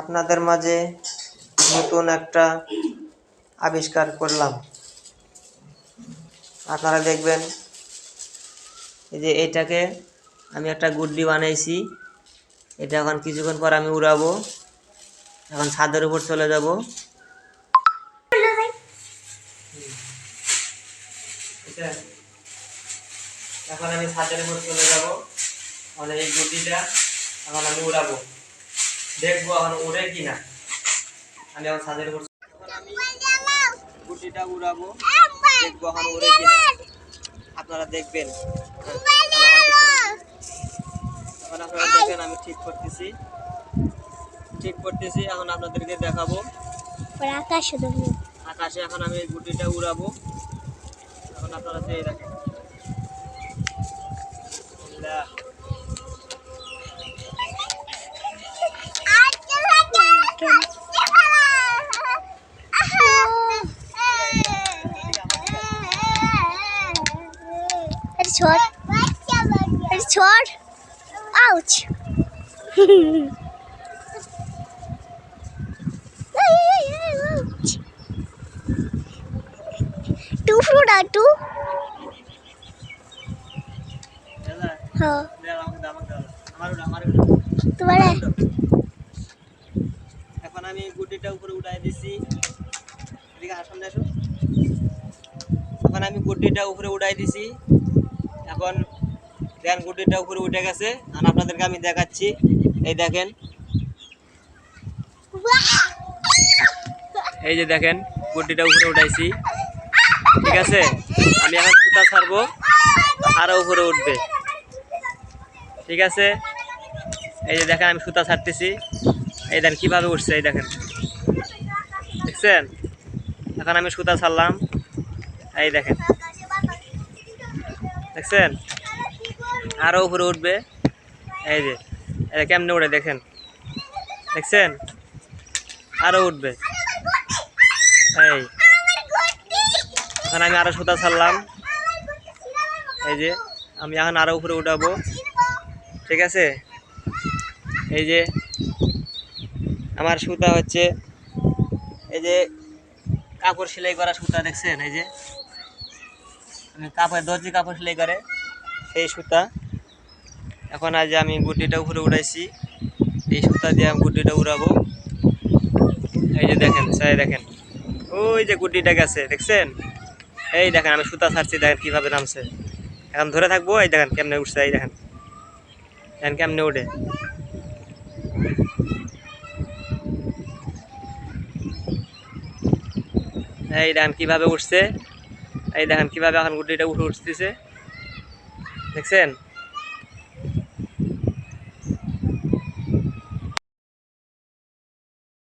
আপনাদের মাঝে নতুন একটা আবিষ্কার করলাম। আপনারা দেখবেন, এই যে এটাকে আমি একটা গুড্ডি বানাইছি। এটা এখন কিছুক্ষণ পর আমি উড়াবো। এখন ছাদের উপর চলে যাব। এখন আমি ছাদের উপর চলে যাব। মানে এই গুটিটা এখন আমি উড়াবো। দেখব এখন উড়ে কিনা। আমি এখন ছাদের উপর গুটিটা উড়াবো। দেখব এখন উড়ে কিনা। আপনারা দেখবেন। এখন আপনারা দেখেন আমি ঠিক করতেছি। ঠিক করতেছি এখন আপনাদেরকে দেখাবো। আকাশ আকাশে এখন আমি গুটিটা উড়াবো। এখন আপনারা সেই দেখেন। এটা ছোট আউচ। Two ফ্রুটা two. আমার উড়া। তোমার। এখন আমি গুটিটা উপরে উঠাই দিছি। এদিকে আসুন আসো এখন আমি গুটিটা উপরে উঠাই দিছি। এখন দেখেন গুটিটা উপরে উঠে গেছে, আর আপনাদেরকে আমি দেখাচ্ছি। এই দেখেন। এই যে দেখেন, গুটিটা উপরে উঠাইছি। ঠিক আছে? আমি এখন সুতা ছাড়বো, আরও উপরে উঠবে। ঠিক আছে? এই যে দেখেন, আমি সুতা ছাড়তেছি। এই দেখেন, কীভাবে উঠছে, এই দেখেন। দেখছেন? এখন আমি সুতা ছাড়লাম। এই দেখেন। দেখছেন? আরও উপরে উঠবে। এই যে কেমনে উঠে দেখেন? দেখছেন? আরও উঠবে। এই, এখন আমি আরও সুতা ছাড়লাম। এই যে, আমি এখন আরও উপরে উঠাবো। ঠিক আছে? এই যে, আমার সুতা হচ্ছে, এই যে, কাপড় সেলাই করা সুতা, দেখছেন? এই যে কাপড়, দর্জি কাপড় সেলাই করে, সেই সুতা। এখন আজ আমি গুটিটা উপরে উঠাইছি। এই সুতা দিয়ে আমি গুটিটা উড়াবো। এই যে দেখেন সাই দেখেন। ওই যে গুটিটা গেছে, দেখছেন? এই দেখেন, আমি সুতা ছাড়ছি, দেখেন কীভাবে নামছে। এখন ধরে থাকব, এই দেখেন কেমনে উঠছে, এই দেখেন। দেখেন কেমনে উঠে। এই দেখেন কীভাবে উঠছে। এই দেখেন কীভাবে এখন গুটিটা উঠে উঠতেছে। দেখছেন?